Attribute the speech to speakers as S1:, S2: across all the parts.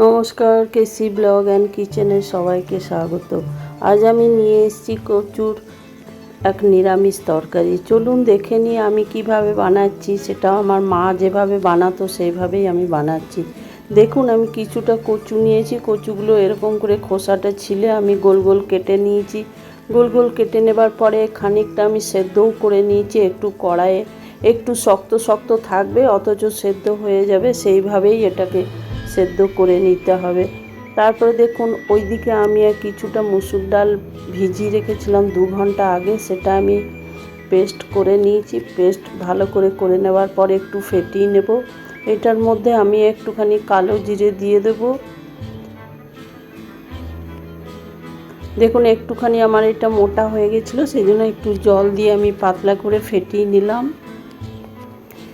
S1: নমস্কার, কেসি blog and কিচেনে সবাইকে স্বাগত। আজ আমি নিয়ে এসেছি কচুর এক নিরামিষ তরকারি। চলুন দেখে নিই আমি কীভাবে বানাচ্ছি সেটা আমার মা যেভাবে বানাতো সেইভাবেই আমি বানাচ্ছি। দেখুন, আমি কিছুটা কচু নিয়েছি, কচুগুলো এরকম করে খোসাটা ছিলে আমি গোল গোল কেটে নিয়েছি। গোল গোল কেটে নেবার পরে খানিকটা আমি সেদ্ধও করে নিয়েছি, একটু কড়াইয়ে। একটু শক্ত শক্ত থাকবে, অথচ সেদ্ধ হয়ে যাবে, সেইভাবেই এটাকে সেদ্ধ করে নিতে হবে। তারপরে দেখুন, ওইদিকে আমি কিছুটা মুসুর ডাল ভিজিয়ে রেখেছিলাম দু ঘণ্টা আগে। সেটা আমি পেস্ট করে নিয়েছি। পেস্ট ভালো করে করে নেওয়ার পর একটু ফেটিয়ে নেব। এটার মধ্যে আমি একটুখানি কালো জিরে দিয়ে দেব। দেখুন, একটুখানি আমার এটা মোটা হয়ে গেছিল সেই জন্য একটু জল দিয়ে আমি পাতলা করে ফেটিয়ে নিলাম।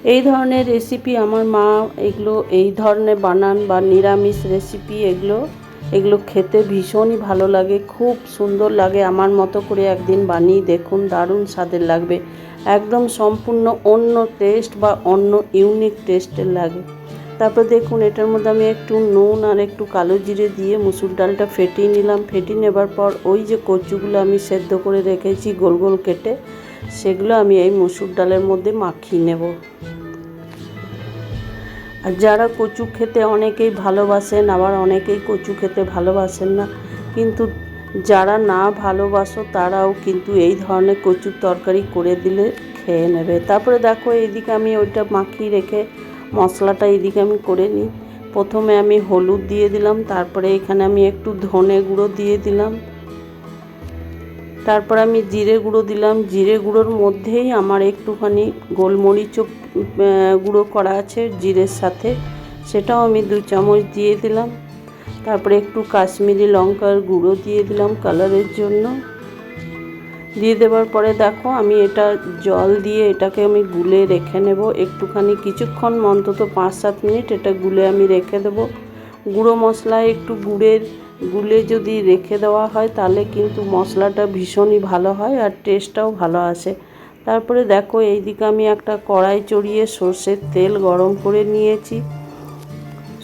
S1: এই ধরনের রেসিপি আমার মা এগুলো, এই ধরনের বানান বা নিরামিষ রেসিপি এগুলো এগুলো খেতে ভীষণই ভালো লাগে, খুব সুন্দর লাগে আমার মতো করে একদিন বানিয়ে দেখুন, দারুণ স্বাদের লাগবে। একদম সম্পূর্ণ অন্য টেস্ট বা অন্য ইউনিক টেস্টের লাগে। তারপর দেখুন, এটার মধ্যে আমি একটু নুন আর একটু কালো জিরে দিয়ে মুসুর ডালটা ফেটিয়ে নিলাম। ফেটিয়ে নেবার পর ওই যে কচুগুলো আমি সেদ্ধ করে রেখেছি গোল গোল কেটে সেগুলো আমি এই মসুর ডালের মধ্যে মাখিয়ে নেব। আর যারা কচু খেতে অনেকেই ভালোবাসেন, আবার অনেকেই কচু খেতে ভালোবাসেন না, কিন্তু যারা না ভালোবাসো তারাও কিন্তু এই ধরনের কচুর তরকারি করে দিলে খেয়ে নেবে। তারপরে দেখো এইদিকে আমি ওইটা মাখিয়ে রেখে মশলাটা এইদিকে আমি করে নিই। প্রথমে আমি হলুদ দিয়ে দিলাম, তারপরে এখানে আমি একটু ধনে গুঁড়ো দিয়ে দিলাম। তারপর আমি জিরে গুঁড়ো দিলাম। জিরে গুঁড়োর মধ্যেই আমার একটুখানি গোলমরিচও গুঁড়ো করা আছে জিরের সাথে। সেটাও আমি দু চামচ দিয়ে দিলাম। তারপরে একটু কাশ্মীরি লঙ্কার গুঁড়ো দিয়ে দিলাম কালারের জন্য। দিয়ে দেওয়ার পরে দেখো আমি এটা জল দিয়ে এটাকে আমি গুলে রেখে নেব। একটুখানি কিছুক্ষণ, অন্তত পাঁচ সাত মিনিট এটা গুলে আমি রেখে দেবো। গুঁড়ো মশলায় একটু গুড়ের গুলে যদি রেখে দেওয়া হয়, তাহলে কিন্তু মশলাটা ভীষণই ভালো হয় আর টেস্টটাও ভালো আসে। তারপরে দেখো, এইদিকে আমি একটা কড়াই চড়িয়ে সর্ষের তেল গরম করে নিয়েছি।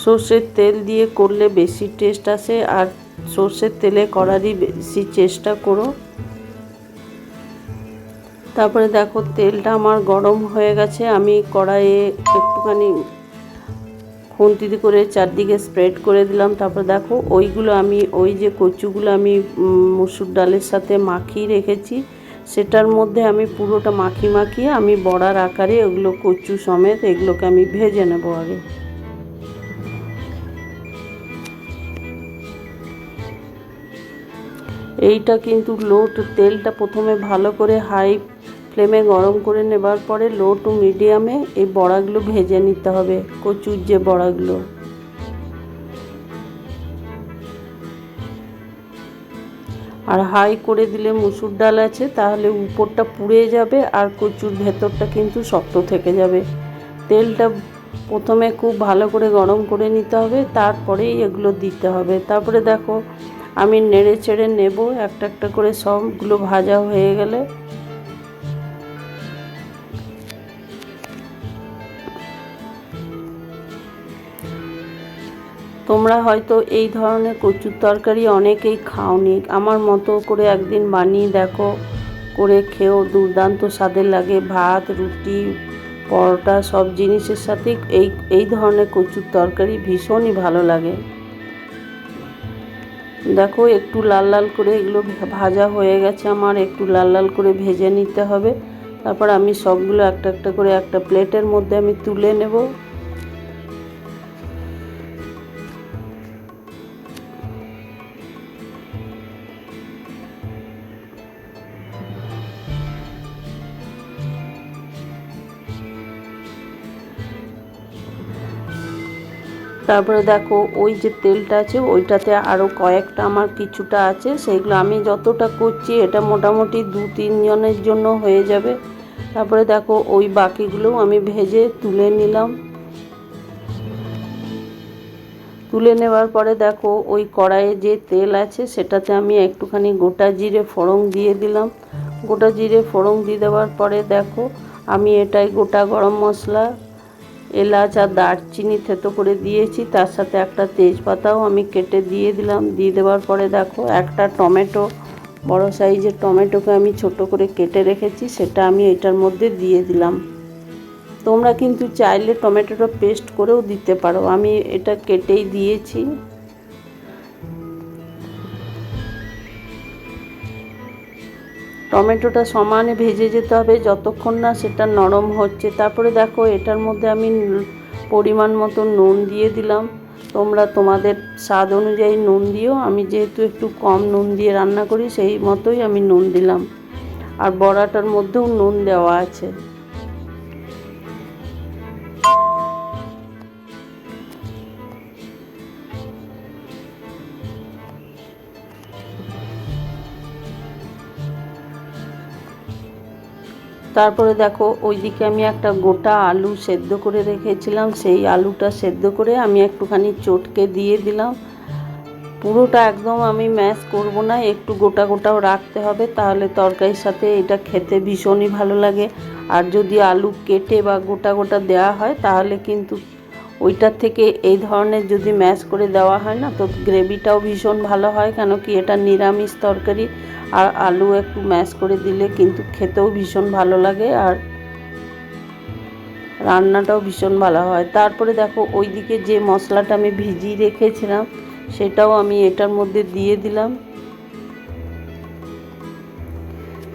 S1: সর্ষের তেল দিয়ে করলে বেশি টেস্ট আসে আর সর্ষের তেলে করারই বেশি চেষ্টা করো। তারপরে দেখো, তেলটা আমার গরম হয়ে গেছে। আমি কড়াইয়ে একটুখানি খুন্তিতে করে চারদিকে স্প্রেড করে দিলাম। তারপর দেখো, ওইগুলো আমি, ওই যে কচুগুলো আমি মুসুর ডালের সাথে মাখিয়ে রেখেছি, সেটার মধ্যে আমি পুরোটা মাখি মাখিয়ে আমি বড়ার আকারে ওগুলো কচু সমেত এগুলোকে আমি ভেজে নেব আগে। এইটা কিন্তু লোট তেলটা প্রথমে ভালো করে হাই ফ্লেমে গরম করে নেবার পরে লো টু মিডিয়ামে এই বড়াগুলো ভেজে নিতে হবে, কচুর যে বড়াগুলো। আর হাই করে দিলে মুসুর ডাল আছে, তাহলে উপরটা পুড়ে যাবে আর কচুর ভেতরটা কিন্তু শক্ত থেকে যাবে। তেলটা প্রথমে খুব ভালো করে গরম করে নিতে হবে, তারপরেই এগুলো দিতে হবে। তারপরে দেখো, আমি নেড়ে চেড়ে নেব একটা একটা করে সবগুলো ভাজা হয়ে গেলে তোমরা হয়তো এই ধরনের কচুর তরকারি অনেকেই খাওনি। আমার মতো করে একদিন বানিয়ে দেখো, করে খেয়েও দুর্দান্ত স্বাদের লাগে। ভাত, রুটি, পরোটা, সব জিনিসের সাথে এই এই ধরনের কচুর তরকারি ভীষণই ভালো লাগে। দেখো, একটু লাল লাল করে এগুলো ভাজা হয়ে গেছে আমার। একটু লাল লাল করে ভেজে নিতে হবে। তারপর আমি সবগুলো একটা একটা করে একটা প্লেটের মধ্যে আমি তুলে নেব। তারপরে দেখো, ওই যে তেলটা আছে, ওইটাতে আরও কয়েকটা আমার কিছুটা আছে, সেগুলো আমি যতটা করছি, এটা মোটামুটি দু তিনজনের জন্য হয়ে যাবে। তারপরে দেখো, ওই বাকিগুলোও আমি ভেজে তুলে নিলাম। তুলে নেওয়ার পরে দেখো, ওই কড়াইয়ে যে তেল আছে, সেটাতে আমি একটুখানি গোটা জিরে ফোড়ন দিয়ে দিলাম। গোটা জিরে ফোড়ন দিয়ে দেওয়ার পরে দেখো, আমি এটাই গোটা গরম মশলা এলাচ আর দারচিনি থেতো করে দিয়েছি, তার সাথে একটা তেজপাতাও আমি কেটে দিয়ে দিলাম। দিয়ে দেওয়ার পরে দেখো, একটা টমেটো, বড় সাইজের টমেটোকে আমি ছোট করে কেটে রেখেছি, সেটা আমি এটার মধ্যে দিয়ে দিলাম। তোমরা কিন্তু চাইলে টমেটোটা পেস্ট করেও দিতে পারো। আমি এটা কেটেই দিয়েছি। টমেটোটা সমানে ভেজে যেতে হবে, যতক্ষণ না সেটা নরম হচ্ছে। তারপরে দেখো, এটার মধ্যে আমি পরিমাণ মতো নুন দিয়ে দিলাম। তোমরা তোমাদের স্বাদ অনুযায়ী নুন দিও। আমি যেহেতু একটু কম নুন দিয়ে রান্না করি, সেই মতোই আমি নুন দিলাম। আর বড়াটার মধ্যেও নুন দেওয়া আছে। তারপরে দেখো, ওইদিকে আমি একটা গোটা আলু সেদ্ধ করে রেখেছিলাম। সেই আলুটা সেদ্ধ করে আমি একটুখানি চটকে দিয়ে দিলাম। পুরোটা একদম আমি ম্যাশ করব না, একটু গোটা গোটাও রাখতে হবে, তাহলে তরকারির সাথে এটা খেতে ভীষণই ভালো লাগে। আর যদি আলু কেটে বা গোটা গোটা দেওয়া হয়, তাহলে কিন্তু ওইটার থেকে এই ধরনের যদি ম্যাশ করে দেওয়া হয় না, তো গ্রেভিটাও ভীষণ ভালো হয় কেন কি এটা নিরামিষ তরকারি, আর আলু একটু ম্যাশ করে দিলে কিন্তু খেতেও ভীষণ ভালো লাগে, আর রান্নাটাও ভীষণ ভালো হয়। তারপরে দেখো, ওইদিকে যে মশলাটা আমি ভিজিয়ে রেখেছিলাম, সেটাও আমি এটার মধ্যে দিয়ে দিলাম।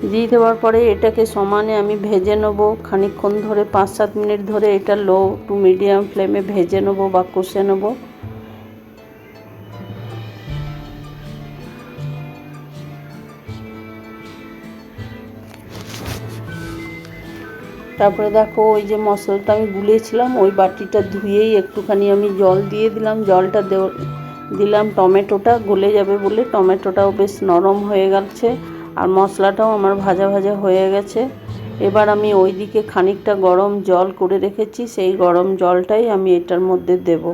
S1: দিয়ে দেওয়ার পরে এটাকে সমানে আমি ভেজে নেব। খানিকক্ষণ ধরে পাঁচ সাত মিনিট ধরে এটা লো টু মিডিয়াম ফ্লেমে ভেজে নেব বা কষে নেব। তারপরে দেখো, ওই যে মশলাটা আমি গুলিয়েছিলাম, ওই বাটিটা ধুয়েই একটুখানি আমি জল দিয়ে দিলাম। জলটা দিলাম টমেটোটা, গলে যাবে বলে। টমেটোটাও বেশ নরম হয়ে গেছে। আর মশলাটাও আমার ভাজা ভাজা হয়ে গেছে। এবার আমি ওই দিকে খানিকটা গরম জল করে রেখেছি, সেই গরম জলটাই আমি এটার মধ্যে দেবো।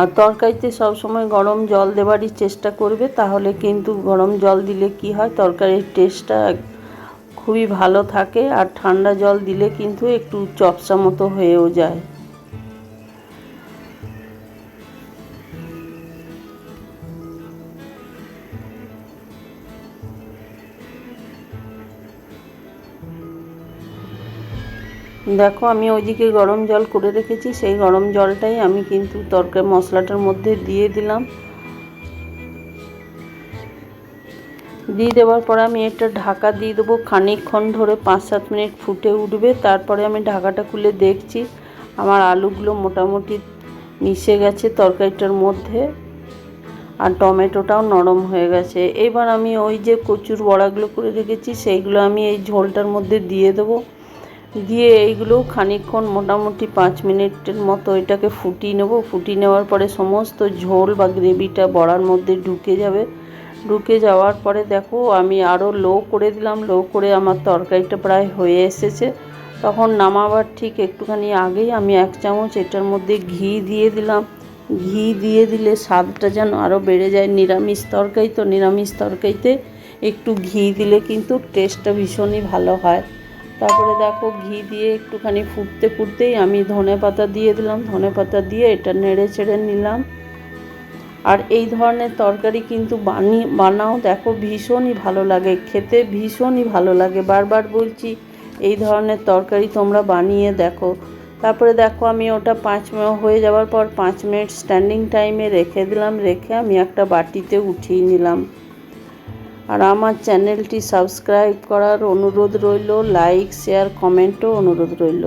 S1: আর তরকারিতে সবসময় গরম জল দেওয়ারই চেষ্টা করবে, তাহলে কিন্তু গরম জল দিলে কি হয়? তরকারির টেস্টটা খুবই ভালো থাকে, আর ঠান্ডা জল দিলে কিন্তু একটু চপসা মতো হয়েও যায়। দেখো, আমি ওইদিকে গরম জল করে রেখেছি, সেই গরম জলটাই আমি কিন্তু তরকারি, মশলাটার মধ্যে দিয়ে দিলাম। দিয়ে দেওয়ার পর আমি এটা ঢাকা দিয়ে দেবো, খানিকক্ষণ ধরে পাঁচ সাত মিনিট ফুটে উঠবে, তারপরে আমি ঢাকাটা খুলে দেখছি, আমার আলুগুলো মোটামুটি মিশে গেছে তরকারিটার মধ্যে, আর টমেটোটাও নরম হয়ে গেছে। এবার আমি ওই যে কচুর বড়াগুলো করে রেখেছি, সেইগুলো আমি এই ঝোলটার মধ্যে দিয়ে দেবো। দিয়ে এইগুলো খানিকক্ষণ মোটামুটি পাঁচ মিনিটের মতো এটাকে ফুটিয়ে নেব। ফুটিয়ে নেওয়ার পরে সমস্ত ঝোল বা গ্রেভিটা বড়ার মধ্যে ঢুকে যাবে। ঢুকে যাওয়ার পরে দেখো, আমি আরও লো করে দিলাম। লো করে আমার তরকারিটা প্রায় হয়ে এসেছে। তখন নামাবার ঠিক একটুখানি আগেই আমি এক চামচ এটার মধ্যে ঘি দিয়ে দিলাম। ঘি দিয়ে দিলে স্বাদটা যেন আরও বেড়ে যায়। নিরামিষ তরকারি তো, নিরামিষ তরকারিতে একটু ঘি দিলে কিন্তু টেস্টটা ভীষণই ভালো হয়। তারপরে দেখো ঘি দিয়ে একটুখানি ফুটতে ফুটতেই আমি ধনে পাতা দিয়ে দিলাম, ধনে পাতা দিয়ে এটা নেড়ে চেড়ে নিলাম। আর এই ধরনের তরকারি কিন্তু বানিয়ে বানাও, দেখো ভীষণই ভালো লাগে, খেতে ভীষণই ভালো লাগে। বারবার বলছি, এই ধরনের তরকারি তোমরা বানিয়ে দেখো। তারপরে দেখো আমি ওটা পাঁচ হয়ে যাওয়ার পর পাঁচ মিনিট স্ট্যান্ডিং টাইমে রেখে দিলাম, রেখে আমি একটা বাটিতে উঠিয়ে নিলাম। আর আমার চ্যানেলটি সাবস্ক্রাইব করার অনুরোধ রইল লাইক শেয়ার কমেন্টও অনুরোধ রইল।